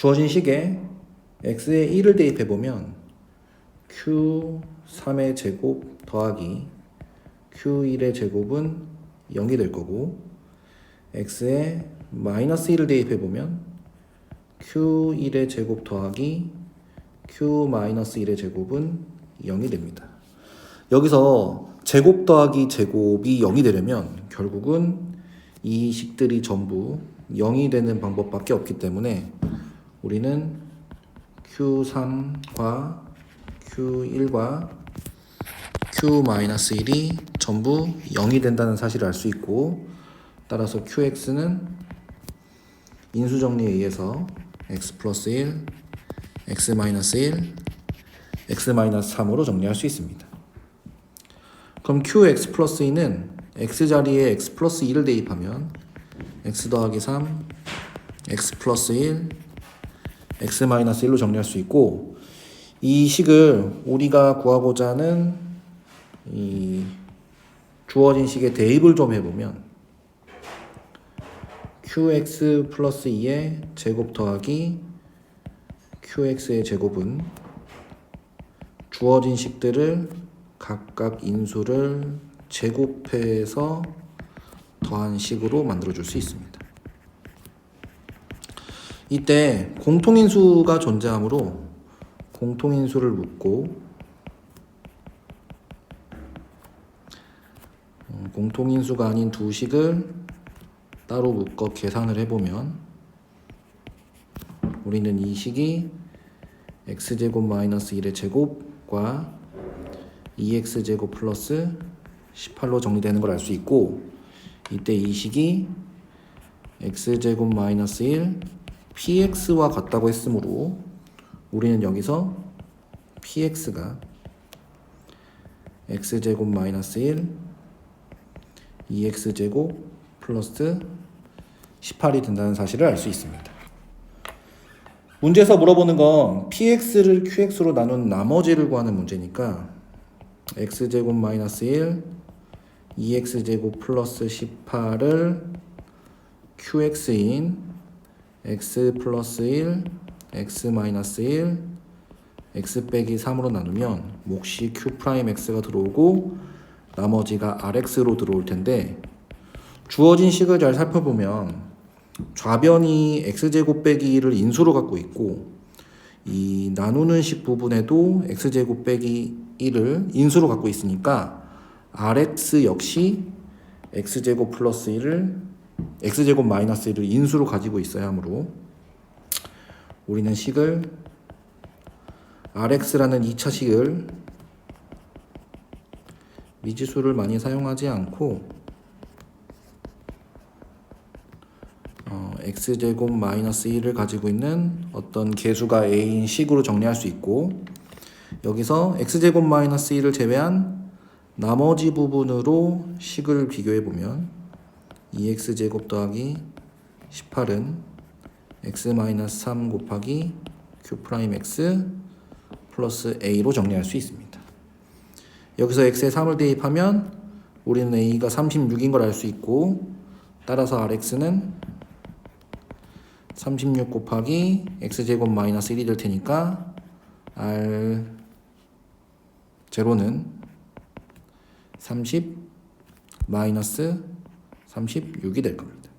주어진 식에 x에 1을 대입해 보면 q3의 제곱 더하기 q1의 제곱은 0이 될 거고 x에 마이너스 1을 대입해 보면 q1의 제곱 더하기 q 마이너스 1의 제곱은 0이 됩니다. 여기서 제곱 더하기 제곱이 0이 되려면 결국은 이 식들이 전부 0이 되는 방법밖에 없기 때문에 우리는 Q3과 Q1과 Q-1이 전부 0이 된다는 사실을 알 수 있고 따라서 QX는 인수정리에 의해서 X 플러스 1, X 마이너스 1, X 마이너스 3으로 정리할 수 있습니다. 그럼 QX 플러스 2는 X 자리에 X 플러스 2를 대입하면 X 더하기 3, X 플러스 1, X 마이너스 1로 정리할 수 있고 이 식을 우리가 구하고자 하는 이 주어진 식의 대입을 좀 해보면 QX 플러스 2의 제곱 더하기 QX의 제곱은 주어진 식들을 각각 인수를 제곱해서 더한 식으로 만들어 줄 수 있습니다. 이때 공통인수가 존재하므로 공통인수를 묻고 어, 공통인수가 아닌 두 식을 따로 묶어 계산을 해보면 우리는 이 식이 x제곱 마이너스 1의 제곱과 2x제곱 플러스 18로 정리되는 걸 알 수 있고 이때 이 식이 x제곱 마이너스 1 px와 같다고 했으므로 우리는 여기서 px가 x제곱 마이너스 1 2x제곱 플러스 18이 된다는 사실을 알 수 있습니다. 문제에서 물어보는 건 px를 qx로 나눈 나머지를 구하는 문제니까 x제곱 마이너스 1 2x제곱 플러스 18을 qx인 x 플러스 1 x 마이너스 1 x 빼기 3으로 나누면 몫이 q 프라임 x가 들어오고 나머지가 rx로 들어올 텐데 주어진 식을 잘 살펴보면 좌변이 x제곱 빼기 1을 인수로 갖고 있고 이 나누는 식 부분에도 x제곱 빼기 1을 인수로 갖고 있으니까 rx 역시 x제곱 플러스 1을 x제곱 마이너스 1을 인수로 가지고 있어야 하므로 우리는 식을 rx라는 2차 식을 미지수를 많이 사용하지 않고 어, x제곱 마이너스 1을 가지고 있는 어떤 개수가 a인 식으로 정리할 수 있고 여기서 x제곱 마이너스 1을 제외한 나머지 부분으로 식을 비교해 보면 2x제곱 더하기 18은 x 마이너스 3 곱하기 q 프라임 x 플러스 a로 정리할 수 있습니다. 여기서 x에 3을 대입하면 우리는 a가 36인 걸 알 수 있고 따라서 rx는 36 곱하기 x제곱 마이너스 1이 될 테니까 r 제로는 30 마이너스 36이 될 겁니다.